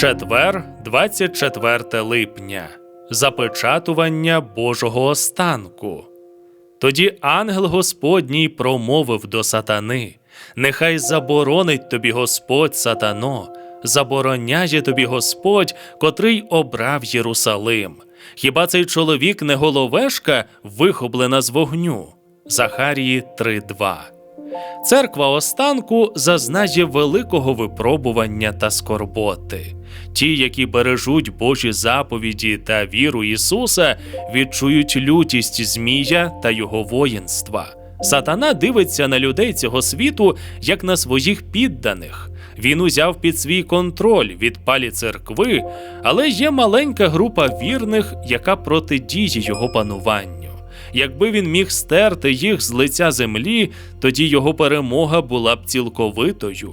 Четвер, 24 липня. Запечатування Божого останку. Тоді ангел Господній промовив до сатани: Нехай заборонить тобі Господь сатано, забороняє тобі Господь, котрий обрав Єрусалим. Хіба цей чоловік не головешка, вихоблена з вогню? Захарії 3.2 Церква останку зазнає великого випробування та скорботи. Ті, які бережуть Божі заповіді та віру Ісуса, відчують лютість Змія та його воїнства. Сатана дивиться на людей цього світу як на своїх підданих. Він узяв під свій контроль відпалі церкви, але є маленька група вірних, яка протидіє його пануванню. Якби він міг стерти їх з лиця землі, тоді його перемога була б цілковитою.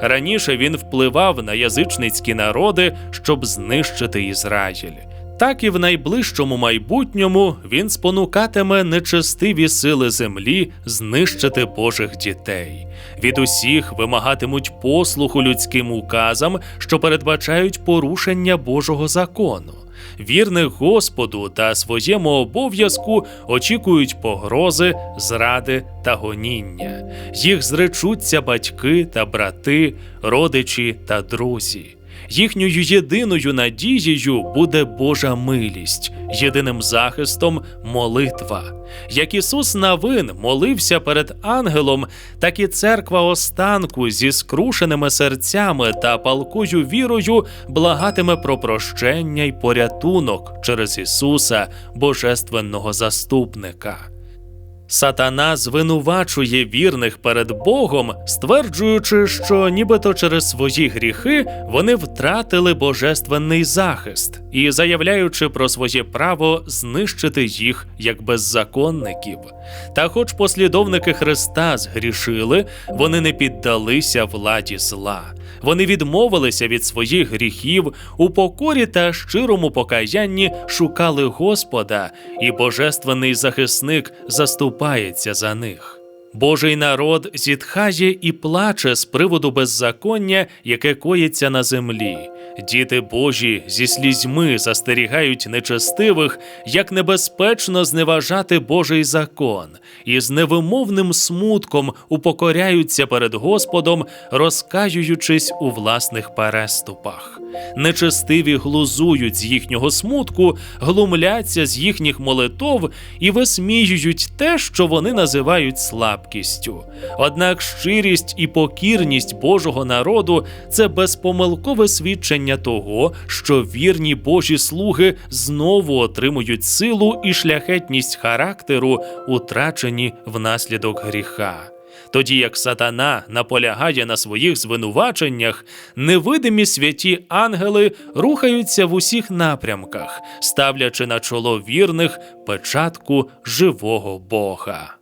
Раніше він впливав на язичницькі народи, щоб знищити Ізраїль. Так і в найближчому майбутньому він спонукатиме нечестиві сили землі знищити Божих дітей. Від усіх вимагатимуть послуху людським указам, що передбачають порушення Божого закону. Вірних Господу та своєму обов'язку очікують погрози, зради та гоніння. Їх зречуться батьки та брати, родичі та друзі. Їхньою єдиною надією буде Божа милість, єдиним захистом молитва. Як Ісус Навин молився перед ангелом, так і церква останку зі скрушеними серцями та палкою вірою благатиме про прощення й порятунок через Ісуса, Божественного заступника. Сатана звинувачує вірних перед Богом, стверджуючи, що нібито через свої гріхи вони втратили божественний захист і заявляючи про своє право знищити їх як беззаконників. Та, хоч послідовники Христа згрішили, вони не піддалися владі зла. Вони відмовилися від своїх гріхів у покорі та щирому покаянні шукали Господа, і божественний захисник заступається за них. Божий народ зітхає і плаче з приводу беззаконня, яке коїться на землі. Діти Божі зі слізьми застерігають нечестивих, як небезпечно зневажати Божий закон, і з невимовним смутком упокоряються перед Господом, розкаюючись у власних переступах. Нечестиві глузують з їхнього смутку, глумляться з їхніх молитов і висміюють те, що вони називають слабкістю. Однак щирість і покірність Божого народу це безпомилкове свідчення того, що вірні Божі слуги знову отримують силу і шляхетність характеру, утрачені внаслідок гріха. Тоді як сатана наполягає на своїх звинуваченнях, невидимі святі ангели рухаються в усіх напрямках, ставлячи на чоло вірних печатку живого Бога.